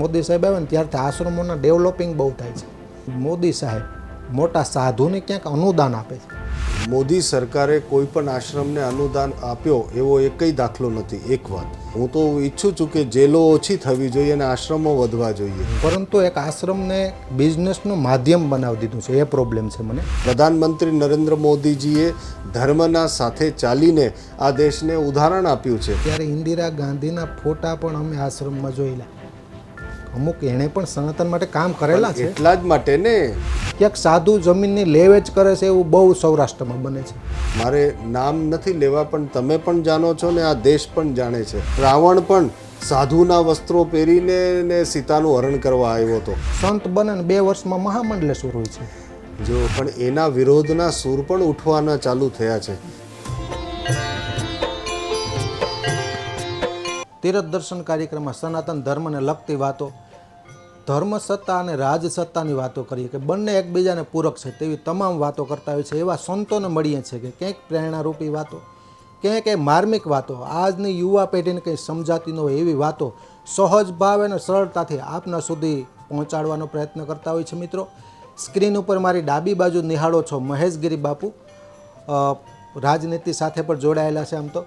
મોદી સાહેબ આવે ને ત્યારથી આશ્રમોના ડેવલપિંગ બહુ થાય છે. મોદી સાહેબ મોટા સાધુને ક્યાંક અનુદાન આપે છે. મોદી સરકારે કોઈ પણ આશ્રમને અનુદાન આપ્યો એવો એકય દાખલો નથી એક વાત. હું તો ઈચ્છું છું કે જેલો ઓછી થવી જોઈએ અને આશ્રમો વધવા જોઈએ. પરંતુ એક આશ્રમને બિઝનેસનું માધ્યમ બનાવી દીધું છે એ પ્રોબ્લેમ છે મને. પ્રધાનમંત્રી નરેન્દ્ર મોદીજીએ ધર્મના સાથે ચાલીને આ દેશને ઉદાહરણ આપ્યું છે. ત્યારે ઇન્દિરા ગાંધીના ફોટા પણ અમે આશ્રમમાં જોયેલા. અમુક એણે પણ સનાતન માટે કામ કરેલા છે. એટલા જ માટે ને. ક્યાંક સાધુ જમીનની લેવેચ કરે છે એવું બહુ સૌરાષ્ટ્રમાં બને છે. મારે નામ નથી લેવા પણ તમે પણ જાણો છો ને આ દેશ પણ જાણે છે. રાવણ પણ સાધુના વસ્ત્રો પહેરીને ને સીતાનું હરણ કરવા આવ્યો હતો. સંત બને બે વર્ષમાં મહામંડલેશ્વર હોય છે. જો પણ એના વિરોધના સૂર પણ ઉઠવાના ચાલુ થયા છે. તીરથ દર્શન કાર્યક્રમમાં સનાતન ધર્મને લગતી વાતો, ધર્મ સત્તા અને રાજ સત્તાની વાતો કરીએ કે બંને એકબીજાને પૂરક છે તેવી તમામ વાતો કરતા હોય છે, એવા સંતોને મળીએ છીએ કે ક્યાંક પ્રેરણારૂપી વાતો ક્યાંક એ માર્મિક વાતો, આજની યુવા પેઢીને કંઈ સમજાતી ન હોય એવી વાતો સહજ ભાવ અને સરળતાથી આપના સુધી પહોંચાડવાનો પ્રયત્ન કરતા હોય છે મિત્રો. સ્ક્રીન ઉપર મારી ડાબી બાજુ નિહાળો છો મહેશગીરી બાપુ. રાજનીતિ સાથે પણ જોડાયેલા છે આમ તો.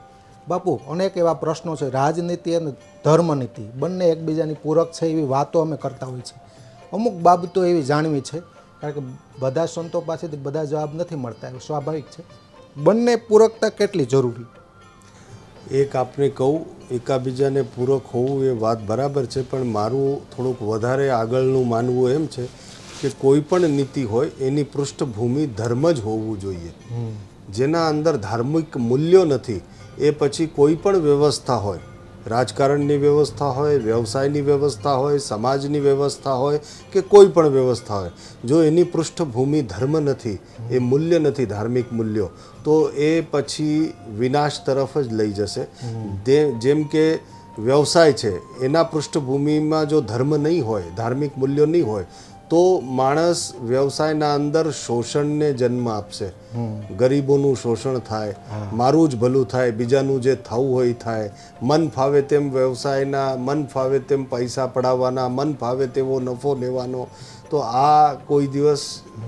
બાપુ અનેક એવા પ્રશ્નો છે. રાજનીતિ અને ધર્મનીતિ બંને એકબીજાની પૂરક છે એવી વાતો અમે કરતા હોઈએ છીએ અમુક બાબતો એવી જાણવી છે કારણ કે બધા સંતો પાસેથી બધા જવાબ નથી મળતા એવું સ્વાભાવિક છે. બંને પૂરકતા કેટલી જરૂરી? એક આપને કહું એકાબીજાને પૂરક હોવું એ વાત બરાબર છે પણ મારું થોડુંક વધારે આગળનું માનવું એમ છે કે કોઈ પણ નીતિ હોય એની પૃષ્ઠભૂમિ ધર્મ જ હોવું જોઈએ. જેના અંદર ધાર્મિક મૂલ્યો નથી એ પછી કોઈ પણ વ્યવસ્થા હોય, રાજકારણની વ્યવસ્થા હોય, વ્યવસાયની વ્યવસ્થા હોય, સમાજની વ્યવસ્થા હોય કે કોઈ પણ વ્યવસ્થા હોય, જો એની પૃષ્ઠભૂમિ ધર્મ નથી, એ મૂલ્ય નથી, ધાર્મિક મૂલ્યો, તો એ પછી વિનાશ તરફ જ લઈ જશે. જેમ કે વ્યવસાય છે, એના પૃષ્ઠભૂમિમાં જો ધર્મ નહીં હોય, ધાર્મિક મૂલ્યો નહીં હોય તો માણસ વ્યવસાયના અંદર શોષણને જન્મ આપશે. ગરીબોનું શોષણ થાય મારું જ ભલું થાય બીજાનું જે થવું હોય થાય. મન ફાવે તેમ વ્યવસાયના મન ફાવે તેમ પૈસા પડાવવાના મન ફાવે તેવો નફો લેવાનો તો આ કોઈ દિવસ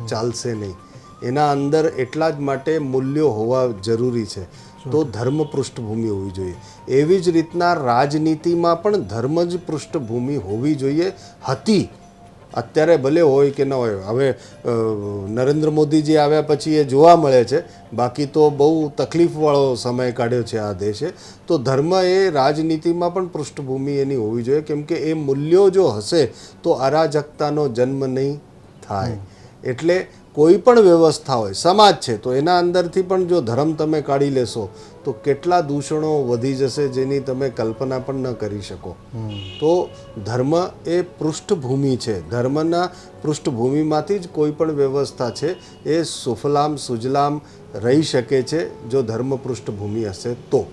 ચાલશે નહીં. એના અંદર એટલા જ માટે મૂલ્યો હોવા જરૂરી છે. તો ધર્મ પૃષ્ઠભૂમિ હોવી જોઈએ. એવી જ રીતના રાજનીતિમાં પણ ધર્મ જ પૃષ્ઠભૂમિ હોવી જોઈએ. હતી અત્યારે ભલે હોય કે ન હોય, હવે નરેન્દ્ર મોદીજી આવ્યા પછી એ જોવા મળે છે. બાકી તો બહુ તકલીફવાળો સમય કાઢ્યો છે આ દેશે. તો ધર્મ એ રાજનીતિમાં પણ પૃષ્ઠભૂમિ એની હોવી જોઈએ. કેમ કે એ મૂલ્યો જો હશે, તો અરાજકતાનો જન્મ નહીં થાય. એટલે કોઈ પણ વ્યવસ્થા હોય, સમાજ છે, તો એના અંદરથી પણ જો ધર્મ તમે કાઢી લેશો તો કેટલા દૂષણો વધી જશે જેની તમે કલ્પના પણ ન કરી શકો? તો ધર્મ એ પૃષ્ઠભૂમિ છે. ધર્મના પૃષ્ઠભૂમિમાંથી જ કોઈ પણ વ્યવસ્થા છે, એ સુફલામ સુજલામ રહી શકે છે, જો ધર્મ પૃષ્ઠભૂમિ હશે તો.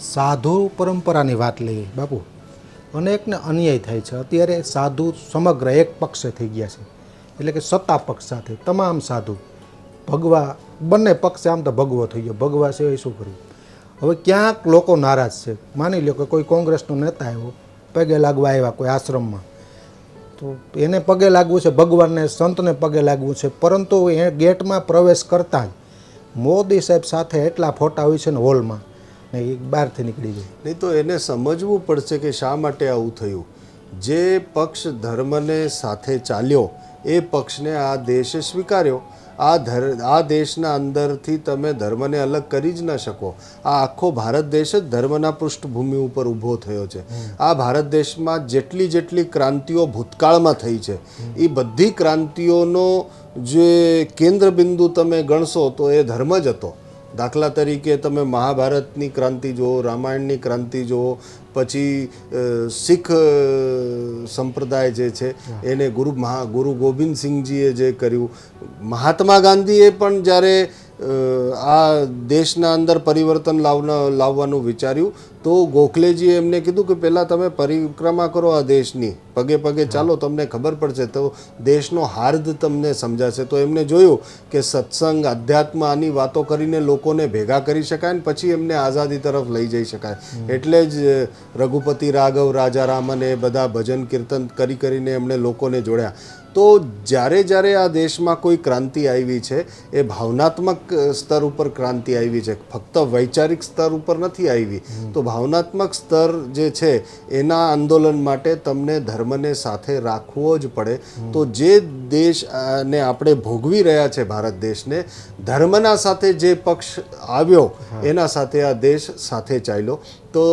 સાધુ પરંપરાની વાત લઈએ, બાપુ. અનેકને અન્યાય થાય છે. અત્યારે સાધુ સમગ્ર એક પક્ષે થઈ ગયા છે. એટલે કે સત્તા પક્ષ સાથે, તમામ સાધુ. ભગવા બંને પક્ષે આમ તો ભગવો થઈ ગયો. ભગવા સિવાય શું કર્યું? હવે ક્યાંક લોકો નારાજ છે. માની લો કે કોઈ કોંગ્રેસનો નેતા આવ્યો, પગે લાગવા આવ્યા કોઈ આશ્રમમાં. તો એને પગે લાગવું છે, ભગવાનને, સંતને પગે લાગવું છે. પરંતુ એ ગેટમાં પ્રવેશ કરતાં જ મોદી સાહેબ સાથે એટલા ફોટા હોય છે ને હોલમાં ને એ બહારથી નીકળી જાય. નહીં તો એને સમજવું પડશે કે શા માટે આવું થયું. જે પક્ષ ધર્મને સાથે ચાલ્યો, એ પક્ષને આ દેશે સ્વીકાર્યો. આ ધર, આ દેશના અંદરથી તમે ધર્મને અલગ કરી જ ન શકો. આ આખો ભારત દેશ જ ધર્મના પૃષ્ઠભૂમિ ઉપર ઊભો થયો છે. આ ભારત દેશમાં જેટલી જેટલી ક્રાંતિઓ ભૂતકાળમાં થઈ છે એ બધી ક્રાંતિઓનો જે કેન્દ્ર બિંદુ તમે ગણશો તો એ ધર્મ જ હતો. દાખલા તરીકે તમે મહાભારતની ક્રાંતિ જુઓ, રામાયણની ક્રાંતિ જુઓ પછી શીખ સંપ્રદાય જે છે એને ગુરુ મહા ગુરુ ગોવિંદસિંહજીએ જે કર્યું. મહાત્મા ગાંધીએ પણ જ્યારે આ દેશના અંદર પરિવર્તન લાવના લાવવાનું વિચાર્યું તો ગોખલેજીએ એમને કીધું કે પહેલાં તમે પરિક્રમા કરો આ દેશની. પગે પગે ચાલો તમને ખબર પડશે. તો દેશનો હાર્દ તમને સમજાશે. તો એમને જોયું કે સત્સંગ અધ્યાત્મ આની વાતો કરીને લોકોને ભેગા કરી શકાય ને પછી એમને આઝાદી તરફ લઈ જઈ શકાય. એટલે જ રઘુપતિ રાઘવ રાજા રામન એ બધા ભજન કીર્તન કરી કરીને એમણે લોકોને જોડ્યા. તો જ્યારે જ્યારે આ દેશમાં કોઈ ક્રાંતિ આવી છે એ ભાવનાત્મક સ્તર ઉપર ક્રાંતિ આવી છે. ફક્ત વૈચારિક સ્તર ઉપર નથી આવી. તો ભાવનાત્મક સ્તર જે છે એના આંદોલન માટે તમને ધર્મને સાથે રાખવો જ પડે. તો જે દેશને આપણે ભોગવી રહ્યા છે ભારત દેશને ધર્મના સાથે જે પક્ષ આવ્યો એના સાથે આ દેશ સાથે ચાલ્યો. તો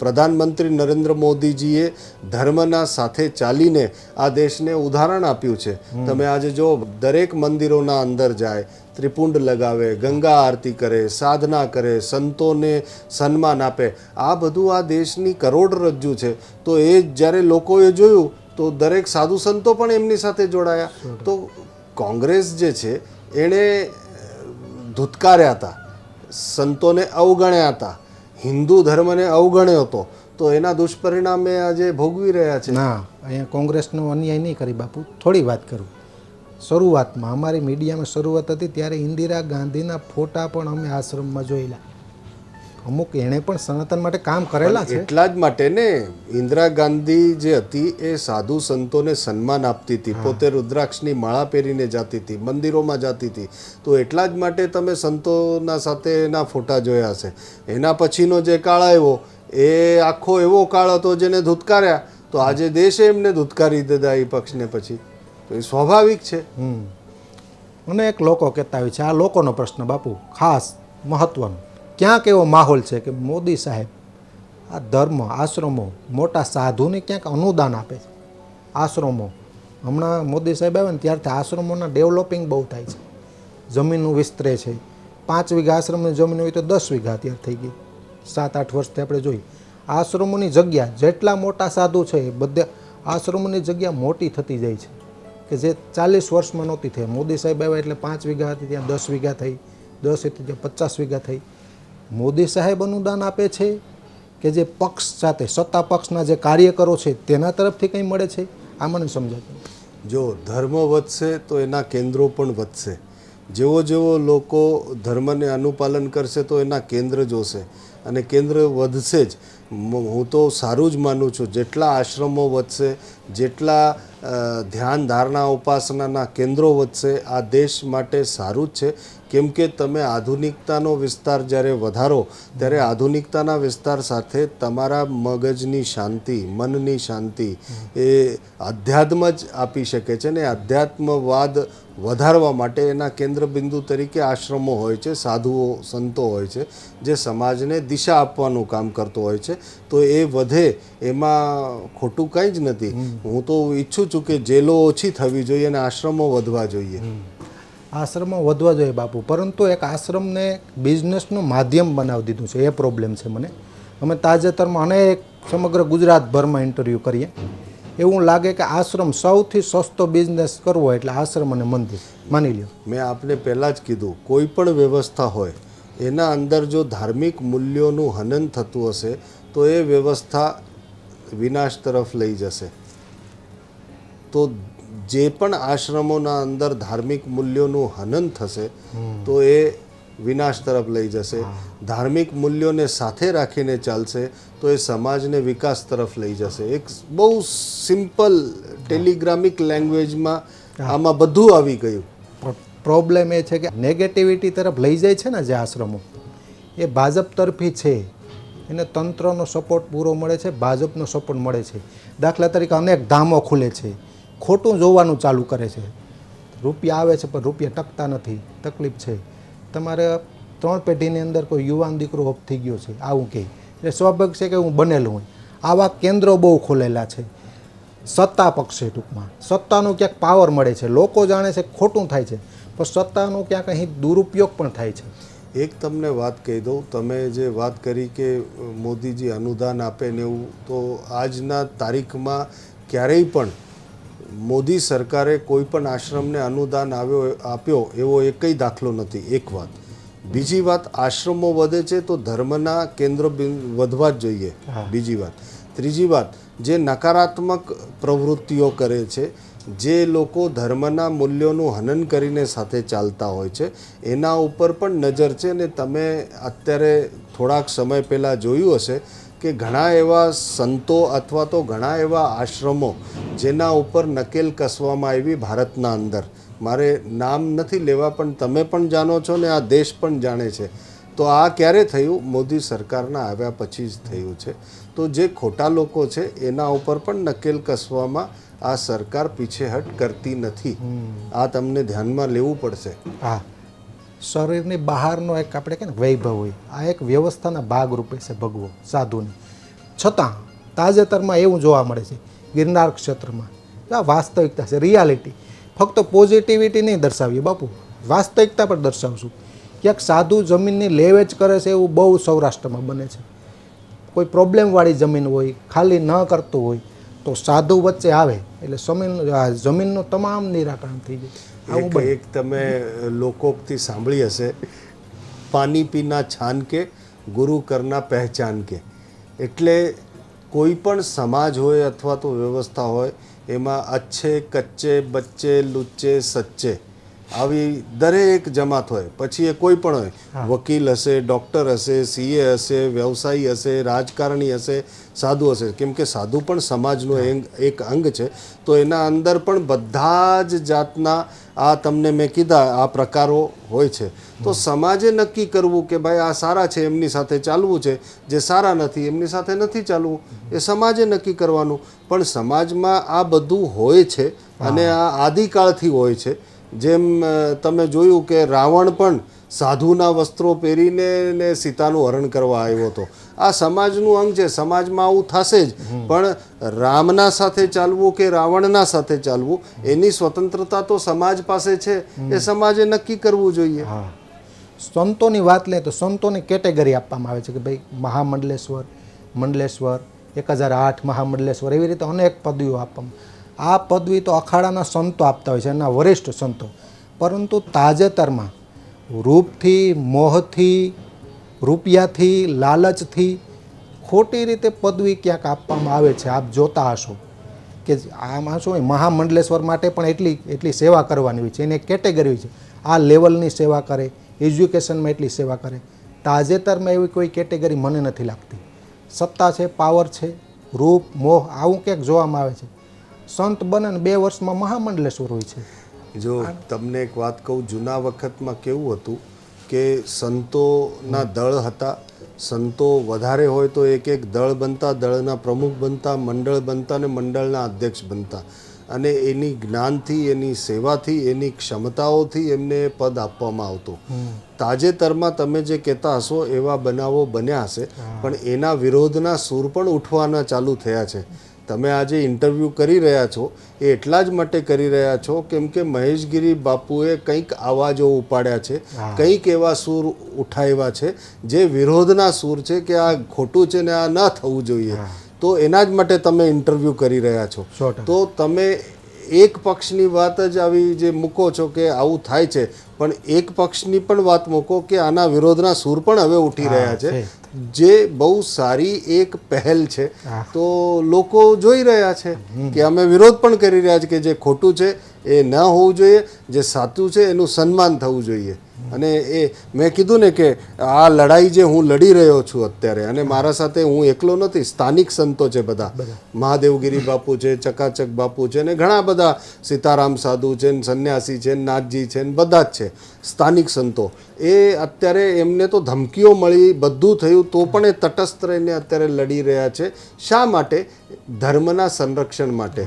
પ્રધાનમંત્રી નરેન્દ્ર મોદીજીએ ધર્મના સાથે ચાલીને આ દેશને ઉદાહરણ આપ્યું છે. તમે આજે જો દરેક મંદિરોના અંદર જાય ત્રિપુંડ લગાવે, ગંગા આરતી કરે, સાધના કરે, સંતોને સન્માન આપે. આ બધું આ દેશની કરોડરજ્જુ છે. તો એ જ્યારે લોકોએ જોયું, તો દરેક સાધુ સંતો પણ એમની સાથે જોડાયા. તો કોંગ્રેસ જે છે, એણે ધૂતકાર્યા હતા. સંતોને અવગણ્યા હતા. હિન્દુ ધર્મને અવગણ્યો હતો. તો એના દુષ્પરિણામે આજે ભોગવી રહ્યા છે. ના, અહીંયા કોંગ્રેસનો અન્યાય નહીં કરી બાપુ. થોડી વાત કરું. શરૂઆતમાં અમારી મીડિયામાં શરૂઆત હતી ત્યારે ઇન્દિરા ગાંધીના ફોટા પણ અમે આશ્રમમાં જોયેલા. અમુક એણે પણ સનાતન માટે કામ કરેલા છે. એટલા જ માટે ને ઇન્દિરા ગાંધી જે હતી એ સાધુ સંતોને સન્માન આપતી હતી પોતે રુદ્રાક્ષની માળા પહેરીને જતી હતી મંદિરોમાં જતી હતી. તો એટલા જ માટે તમે સંતોના સાથે એના ફોટા જોયા હશે. એના પછીનો જે કાળ આવ્યો એ આખો એવો કાળ હતો જેને ધુતકાર્યા. તો આજે દેશે એમને ધુતકારી દીધા એ પક્ષને પછી. એ સ્વાભાવિક છે. અને અનેક લોકો કહેતા હોય છે, આ લોકોનો પ્રશ્ન બાપુ, ખાસ મહત્વનો. ક્યાંક એવો માહોલ છે કે મોદી સાહેબ આ ધર્મ, આશ્રમો મોટા સાધુને ક્યાંક અનુદાન આપે છે. આશ્રમો. હમણાં મોદી સાહેબ આવે ને ત્યારથી આશ્રમોના ડેવલપિંગ બહુ થાય છે. જમીનનું વિસ્તરે છે. પાંચ વીઘા આશ્રમની જમીન હોય તો દસ વીઘા અત્યારે થઈ ગઈ. સાત, આઠ વર્ષથી આપણે જોઈએ આશ્રમોની જગ્યા જેટલા મોટા સાધુ છે એ બધા આશ્રમોની જગ્યા મોટી થતી જાય છે. કે જે ચાલીસ વર્ષમાં નહોતી થઈ. મોદી સાહેબ આવ્યા એટલે પાંચ વીઘા હતી, ત્યાં દસ વીઘા થઈ, દસ હતી, ત્યાં પચાસ વીઘા થઈ. મોદી સાહેબ અનુદાન આપે છે કે જે પક્ષ સાથે, સત્તા પક્ષના જે કાર્યકરો છે, તેના તરફથી કંઈ મળે છે? આ મને સમજાતું જો ધર્મ વધશે તો એના કેન્દ્રો પણ વધશે. જેવો જેવો લોકો ધર્મને અનુપાલન કરશે તો એના કેન્દ્ર જોશે. અને કેન્દ્ર વધશે જ. હું તો સારું જ માનું છું. જેટલા આશ્રમો વધશે, જેટલા ધ્યાન ધારણા ઉપાસનાના કેન્દ્રો વધશે. આ દેશ માટે સારું જ છે. કેમ કે તમે આધુનિકતાનો વિસ્તાર જ્યારે વધારો ત્યારે આધુનિકતાના વિસ્તાર સાથે તમારા મગજની શાંતિ મનની શાંતિ એ અધ્યાત્મ જ આપી શકે છે ને અધ્યાત્મવાદ વધારવા માટે એના કેન્દ્રબિંદુ તરીકે આશ્રમો હોય છે સાધુઓ સંતો હોય છે જે સમાજને દિશા આપવાનું કામ કરતો હોય છે. તો એ વધે એમાં ખોટું કંઈ જ નથી. હું તો ઈચ્છું છું કે જેલો ઓછી થવી જોઈએ અને આશ્રમો વધવા જોઈએ. આશ્રમો વધવા જોઈએ બાપુ. પરંતુ એક આશ્રમને બિઝનેસનું માધ્યમ બનાવી દીધું છે. એ પ્રોબ્લેમ છે મને. અમે તાજેતરમાં અનેક સમગ્ર ગુજરાતભરમાં ઇન્ટરવ્યૂ કરીએ. એવું લાગે કે આશ્રમ સૌથી સસ્તો બિઝનેસ કરવો એટલે આશ્રમ અને મંદિર. માની લ્યો. મેં આપને પહેલાં જ કીધું, કોઈ પણ વ્યવસ્થા હોય, એના અંદર જો ધાર્મિક મૂલ્યોનું હનન થતું હશે, તો એ વ્યવસ્થા વિનાશ તરફ લઈ જશે. તો જે પણ આશ્રમોના અંદર ધાર્મિક મૂલ્યોનું હનન થશે તો એ વિનાશ તરફ લઈ જશે. ધાર્મિક મૂલ્યોને સાથે રાખીને ચાલશે તો એ સમાજને વિકાસ તરફ લઈ જશે. એક બહુ સિમ્પલ ટેલિગ્રામિક લેંગ્વેજમાં આમાં બધું આવી ગયું. પ્રોબ્લેમ એ છે કે નેગેટિવિટી તરફ લઈ જાય છે ને જે આશ્રમો એ ભાજપ તરફી છે. એને તંત્રનો સપોર્ટ પૂરો મળે છે ભાજપનો સપોર્ટ મળે છે. દાખલા તરીકે અનેક ધામો ખુલે છે. ખોટું જોવાનું ચાલુ કરે છે. રૂપિયા આવે છે, પણ રૂપિયા ટકતા નથી. તકલીફ છે. તમારે ત્રણ પેઢીની અંદર કોઈ યુવાન દીકરો ઓફ થઈ ગયો છે, આવું કહે એટલે સ્વાભાવિક છે કે હું બનેલું હોય. આવા કેન્દ્રો બહુ ખોલેલા છે. સત્તા પક્ષે ટૂંકમાં. સત્તાનો ક્યાંક પાવર મળે છે. લોકો જાણે છે ખોટું થાય છે. પણ સત્તાનો ક્યાંક અહીં દુરુપયોગ પણ થાય છે. એક તમને વાત કહી દઉં. તમે જે વાત કરી કે મોદીજી અનુદાન આપે ને એવું, તો આજના તારીખમાં ક્યારેય પણ મોદી સરકારે કોઈ પણ આશ્રમને અનુદાન આવ્યો આપ્યો એવો એકય દાખલો નથી. એક વાત. બીજી વાત આશ્રમો વધે છે તો ધર્મના કેન્દ્ર વધવા જ જોઈએ. બીજી વાત. ત્રીજી વાત જે નકારાત્મક પ્રવૃત્તિઓ કરે છે જે લોકો ધર્મના મૂલ્યોનું હનન કરીને સાથે ચાલતા હોય છે એના ઉપર પણ નજર છે ને તમે અત્યારે થોડાક સમય પહેલાં જોયું હશે કે ઘણા એવા સંતો અથવા તો ઘણા એવા આશ્રમો જેના ઉપર નકેલ કસવામાં આવી ભારતના અંદર. મારે નામ નથી લેવા પણ તમે પણ જાણો છો ને આ દેશ પણ જાણે છે. તો આ ક્યારે થયું? મોદી સરકારના આવ્યા પછી જ થયું છે. તો જે ખોટા લોકો છે એના ઉપર પણ નકેલ કસવામાં આ સરકાર પીછેહટ કરતી નથી. આ તમને ધ્યાનમાં લેવું પડશે. હા. શરીરની બહારનો એક આપણે કહે ને વૈભવ હોય, આ એક વ્યવસ્થાના ભાગ રૂપે છે ભગવો, સાધુની. છતાં તાજેતરમાં એવું જોવા મળે છે, ગિરનાર ક્ષેત્રમાં. આ વાસ્તવિકતા છે રિયાલિટી ફક્ત પોઝિટિવિટી નહીં દર્શાવીએ, બાપુ, વાસ્તવિકતા પણ દર્શાવશું. ક્યાંક સાધુ જમીનની લેવેચ કરે છે એવું બહુ સૌરાષ્ટ્રમાં બને છે. કોઈ પ્રોબ્લેમવાળી જમીન હોય, ખાલી ન કરતું હોય, તો સાધુ વચ્ચે આવે, એટલે જમીન જમીનનું તમામ નિરાકરણ થઈ જાય. એક એક તમે લોકોક્તિ સાંભળી હશે. પાણી પીના છાન કે ગુરુ કરના પહેચાન કે એટલે કોઈ પણ સમાજ હોય અથવા તો વ્યવસ્થા હોય એમાં અચ્છે કચ્ચે બચ્ચે લુચ્ચે સચ્ચે આવી દરેક જમાત હોય પછી એ કોઈ પણ હોય. વકીલ હશે ડૉક્ટર હશે સીએ હશે વ્યવસાયી હશે રાજકારણી હશે સાધુ હશે. કેમ કે સાધુ પણ સમાજનો એક- એક અંગ છે. તો એના અંદર પણ બધા જ જાતના આ તમને મેં કીધા આ પ્રકારો હોય છે. તો સમાજે નક્કી કરવું કે ભાઈ આ સારા છે એમની સાથે ચાલવું છે. જે સારા નથી એમની સાથે નથી ચાલવું. એ સમાજે નક્કી કરવાનું. પણ સમાજમાં આ બધું હોય છે અને આ આદિકાળથી હોય છે. જેમ તમે જોયું કે રાવણ પણ સાધુના વસ્ત્રો પહેરીને ને સીતાનું હરણ કરવા આવ્યો હતો. આ સમાજનું અંગ છે સમાજમાં આવું થશે જ. પણ રામના સાથે ચાલવું કે રાવણના સાથે ચાલવું એની સ્વતંત્રતા તો સમાજ પાસે છે. એ સમાજે નક્કી કરવું જોઈએ. સંતોની વાત લે તો સંતોને કેટેગરી આપવામાં આવે છે કે ભાઈ મહામંડલેશ્વર મંડલેશ્વર એક હજાર આઠ મહામંડલેશ્વર એવી રીતે અનેક પદવીઓ આપવામાં આ પદવી તો અખાડાના સંતો આપતા હોય છે, એના વરિષ્ઠ સંતો. પરંતુ તાજેતરમાં રૂપથી, મોહથી, રૂપિયાથી, લાલચથી ખોટી રીતે પદવી ક્યાંક આપવામાં આવે છે, આપ જોતા હશો કે આમાં શું હોય, મહામંડલેશ્વર માટે પણ એટલી એટલી સેવા કરવાની હોય છે, એને કેટેગરી છે. આ લેવલની સેવા કરે, એજ્યુકેશનમાં એટલી સેવા કરે. તાજેતરમાં એવી કોઈ કેટેગરી મને નથી લાગતી. સત્તા છે, પાવર છે, રૂપ, મોહ, આવું ક્યાંક જોવામાં આવે છે. સંત બને બે વર્ષમાં મહામંડલેશ્વર હોય છે? જો તમને એક વાત કહું જૂના વખતમાં કેવું હતું કે સંતોના દળ હતા સંતો વધારે હોય તો એક એક દળ બનતા દળના પ્રમુખ બનતા મંડળ બનતા અને મંડળના અધ્યક્ષ બનતા. અને એની જ્ઞાનથી એની સેવાથી એની ક્ષમતાઓથી એમને પદ આપવામાં આવતું. તાજેતરમાં તમે જે કહેતા હશો એવા બનાવો બન્યા હશે પણ એના વિરોધના સૂર પણ ઉઠવાના ચાલુ થયા છે. તમે આજે ઇન્ટરવ્યૂ કરી રહ્યા છો એ એટલા જ માટે કરી રહ્યા છો કેમ કે મહેશગીરી બાપુએ કંઈક અવાજો ઉપાડ્યા છે કંઈક એવા સૂર ઉઠાવ્યા છે જે વિરોધના સૂર છે કે આ ખોટું છે ને આ ન થવું જોઈએ. તો એના જ માટે તમે ઇન્ટરવ્યૂ કરી રહ્યા છો. તો તમે એક પક્ષની વાત જ આવી જે મૂકો છો કે આવું થાય છે પણ એક પક્ષની પણ વાત મૂકો કે આના વિરોધના સૂર પણ હવે ઉઠી રહ્યા છે. જે બહુ સારી એક પહેલ છે. તો લોકો જોઈ રહ્યા છે કે અમે વિરોધ પણ કરી રહ્યા છે કે જે ખોટું છે એ ન હોવું જોઈએ જે સાચું છે એનું સન્માન થવું જોઈએ. અને એ મેં કીધું ને કે આ લડાઈ જે હું લડી રહ્યો છું અત્યારે અને મારા સાથે હું એકલો નથી સ્થાનિક સંતો છે બધા. મહાદેવગીરી બાપુ છે ચકાચક બાપુ છે ને ઘણા બધા સીતારામ સાધુ છે ને સંન્યાસી છે ને નાથજી છે ને બધા જ છે સ્થાનિક સંતો. એ અત્યારે એમને તો ધમકીઓ મળી બધું થયું તો પણ એ તટસ્થ રહીને અત્યારે લડી રહ્યા છે. શા માટે? ધર્મના સંરક્ષણ માટે.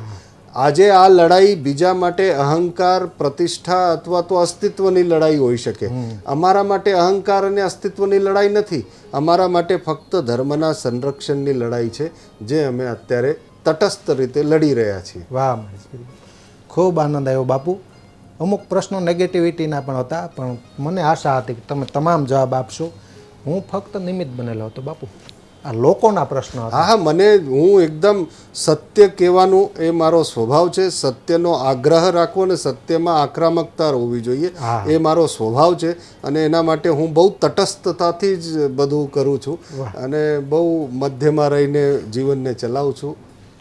આજે આ લડાઈ બીજા માટે અહંકાર પ્રતિષ્ઠા અથવા તો અસ્તિત્વની લડાઈ હોઈ શકે. અમારા માટે અહંકાર અને અસ્તિત્વની લડાઈ નથી. અમારા માટે ફક્ત ધર્મના સંરક્ષણની લડાઈ છે જે અમે અત્યારે તટસ્થ રીતે લડી રહ્યા છીએ. વાહ ખૂબ આનંદ આવ્યો બાપુ. અમુક પ્રશ્નો નેગેટિવિટીના પણ હતા પણ મને આશા હતી કે તમે તમામ જવાબ આપશો. હું ફક્ત નિમિત્ત બનેલો હતો બાપુ. આ લોકોના પ્રશ્ન હા હા મને હું એકદમ સત્ય કહેવાનું એ મારો સ્વભાવ છે. સત્યનો આગ્રહ રાખવો અને સત્યમાં આક્રમકતા હોવી જોઈએ. એ મારો સ્વભાવ છે અને એના માટે હું બહુ તટસ્થતાથી જ બધું કરું છું અને બહુ મધ્યમાં રહીને જીવનને ચલાવું છું.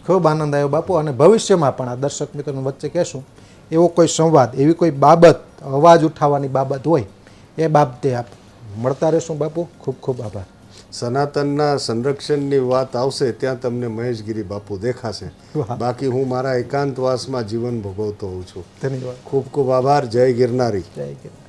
ખૂબ આનંદ આવ્યો બાપુ અને ભવિષ્યમાં પણ આ દર્શક મિત્રોની વચ્ચે કહેશું એવો કોઈ સંવાદ એવી કોઈ બાબત અવાજ ઉઠાવવાની બાબત હોય એ બાબતે આપ મળતા રહેશું બાપુ. ખૂબ ખૂબ આભાર. સનાતનના સંરક્ષણની વાત આવશે ત્યાં તમને મહેશગીરી બાપુ દેખાશે. બાકી હું મારા એકાંતવાસમાં જીવન ભોગવતો હોઉં છું. ધન્યવાદ. ખૂબ ખૂબ આભાર. જય ગિરનારી. જય ગિરનાર.